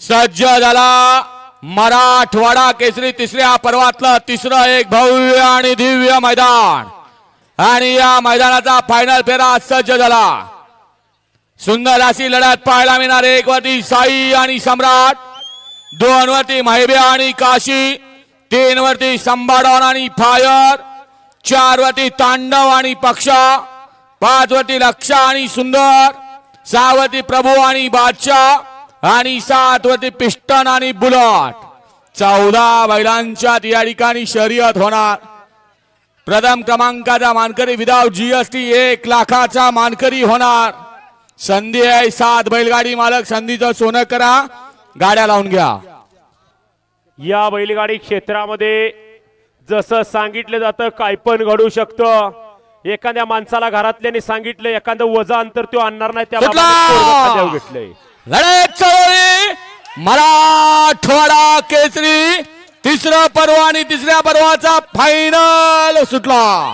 सज्ज झाला मराठवाडा केसरी तिसऱ्या पर्वातलं तिसरं एक भव्य आणि दिव्य मैदान. आणि या मैदानाचा फायनल फेरा सज्ज झाला. सुंदर अशी लढत पाहायला मिळणार एक वरती साई आणि सम्राट दोन वरती महिबे आणि काशी तीन वरती संभाडॉन आणि फायर चार वरती तांडव आणि पक्षा पाच वरती लक्षा आणि सुंदर सहा वरती प्रभू आणि बादशाह आणि सात वरती पिस्टन आणि बुलट. चौदा बैलांच्या या ठिकाणी शर्यत होणार. प्रथम क्रमांकाचा मानकरी विदाउट जीएसटी एक लाखाचा मानकरी होणार. संधी आहे सात बैलगाडी मालक. संधीचं सोनं करा. गाड्या लावून घ्या. या बैलगाडी क्षेत्रामध्ये जसं सांगितलं जातं काय पण घडू शकतं. एखाद्या माणसाला घरातल्याने सांगितलं एखादं वजा अंतर तो आणणार नाही त्या कुठला? बाबतीत पोरगं खांद्यावर घेतलंय. लढत चळवळी मराठवाडा केसरी तिसरं पर्व आणि तिसऱ्या पर्वाचा फायनल सुटला.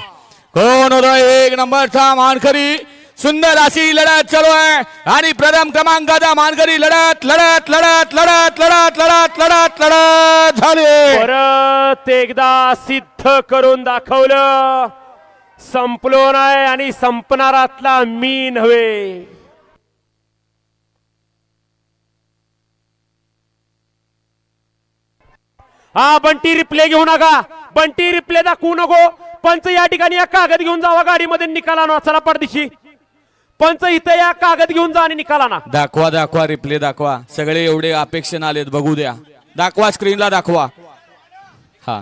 कोण एक नंबरचा मानकरी. सुंदर अशी लढत चालू आहे. आणि प्रथम क्रमांकाचा मानकरी लढत लढत लढत लढत लढत लढत लढत लढत झाली. परत एकदा सिद्ध करून दाखवलं. संपलो नाही आणि संपणारातला मी नव्हे. हा बंटी रिप्ले घेऊ नका. बंटी रिप्ले दाखवू नको. पंच या ठिकाणी या कागद घेऊन जावा गाडीमध्ये निकाला ना चला परदेशी पंच इथं या कागद घेऊन जा आणि निकाला ना दाखवा दाखवा रिप्ले दाखवा. सगळे एवढे अपेक्षण आलेत बघू द्या. दाखवा स्क्रीनला दाखवा. हा.